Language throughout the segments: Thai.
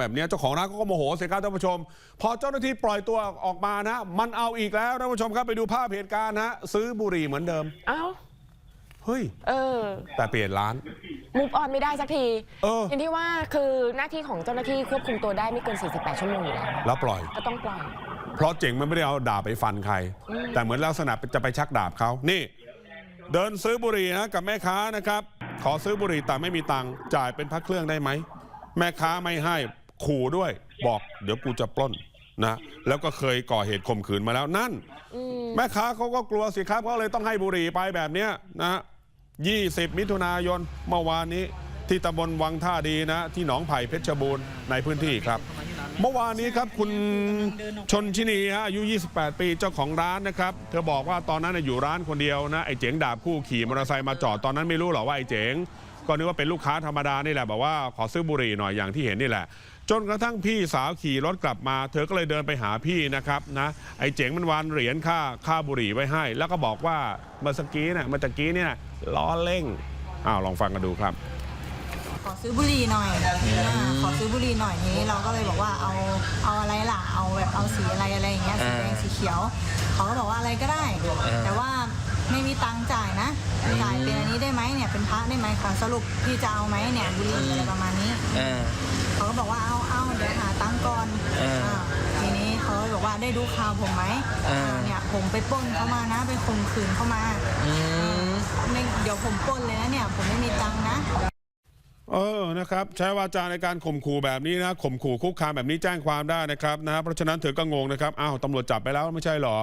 แบบเนี้ยเจ้าของร้านเขาก็โมโหสิครับท่านผู้ชม พอเจ้าหน้าที่ปล่อยตัวออกมานะ มันเอาอีกแล้วท่านผู้ชมครับไปดูภาพเหตุการณ์นะซื้อบุหรี่เหมือนเดิมเอ้าเฮ้ยเออ แต่เปลี่ยนร้านมูฟออนไม่ได้สักทีเอออย่างที่ว่าคือหน้าที่ของเจ้าหน้าที่ควบคุมตัวได้ไม่เกิน 48 ชั่วโมงอยู่แล้วแล้วปล่อยก็ต้องปล่อย เพราะเจ๋งมันไม่ได้เอาดาบไปฟันใคร แต่เหมือนลักษณะจะไปชักดาบเขานี่ เดินซื้อบุหรี่นะกับแม่ค้านะครับ ขอซื้อบุหรี่แต่ไม่มีตังค์จ่ายเป็นพักเครื่องได้ไหมแม่ค้าไม่ให้ ขู่ด้วยบอกเดี๋ยวกูจะปล้นนะแล้วก็เคยก่อเหตุข่มขืนมาแล้วนั่น แม่ค้าเขาก็กลัวสิครับเขาเลยต้องให้บุหรี่ไปแบบเนี้ยนะฮะ20 มิถุนายนเมื่อวานนี้ที่ตำบลวังท่าดีนะ ที่หนองไผ่เพชรบูรณ์ในพื้นที่ครับ เมื่อวานนี้ครับคุณชนชินีฮะอายุ 28 ปีเจ้าของร้านนะครับ เธอบอกว่าตอนนั้นนะอยู่ร้านคนเดียวนะไอ้เจ๋งดาบคู่ขี่มอเตอร์ไซค์มาจอดตอนนั้นไม่รู้หรอกว่าไอ้เจ๋ง ก็นึกว่าเป็นลูกค้าธรรมดานี่แหละบอกว่าขอซื้อบุหรี่หน่อยอย่างที่เห็นนี่แหละ จนกระทั่งพี่สาวขี่รถกลับมา เธอก็เลยเดินไปหาพี่นะครับนะไอ้เจ๋งมันวานเหรียญค่าค่าบุหรี่ไว้ให้ แล้วก็บอกว่าเมื่อสกี้น่ะเมื่อตะกี้เนี่ยล้อเล่งอ้าวลองฟังกันดูครับขอซื้อบุหรี่หน่อยขอซื้อบุหรี่หน่อยนี้ เราก็เลยบอกว่าเอาเอาอะไรล่ะ เอาแบบเอาสีอะไรอะไรอย่างเงี้ยสีแดงสีเขียว เขาก็บอกว่าอะไรก็ได้ แต่ว่า ไม่มีตังค์จ่ายนะจ่ายเป็นอันนี้ได้ไหมเนี่ยเป็นพระได้ไหมขอสรุปพี่จะเอาไหมเนี่ยบุหรี่อะไรประมาณนี้อ่าเขาก็บอกว่าเอาเอาเดี๋ยวหาตังค์ก่อนเอออ่าทีนี้เขาก็บอกว่าได้ดูข่าวผมไหมเอออ่าเนี่ยผมไปปล้นเขามานะไปข่มขืนเขามาอืม ไม่เดี๋ยวผมปล้นเลยนะเนี่ยผมไม่มีตังค์นะ เออ นะครับ ใช้วาจาในการข่มขู่แบบนี้นะข่มขู่คุกคามแบบนี้แจ้งความได้นะครับนะเพราะฉะนั้นเธอก็งงนะครับ อ้าวตำรวจจับไปแล้วไม่ใช่เหรอ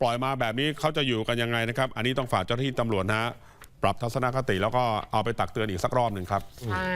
ปล่อยมาแบบนี้เขาจะอยู่กันยังไงนะครับ อันนี้ต้องฝากเจ้าหน้าที่ตำรวจนะฮะปรับทัศนคติแล้วก็เอาไปตักเตือนอีกสักรอบหนึ่งครับ ค่ะ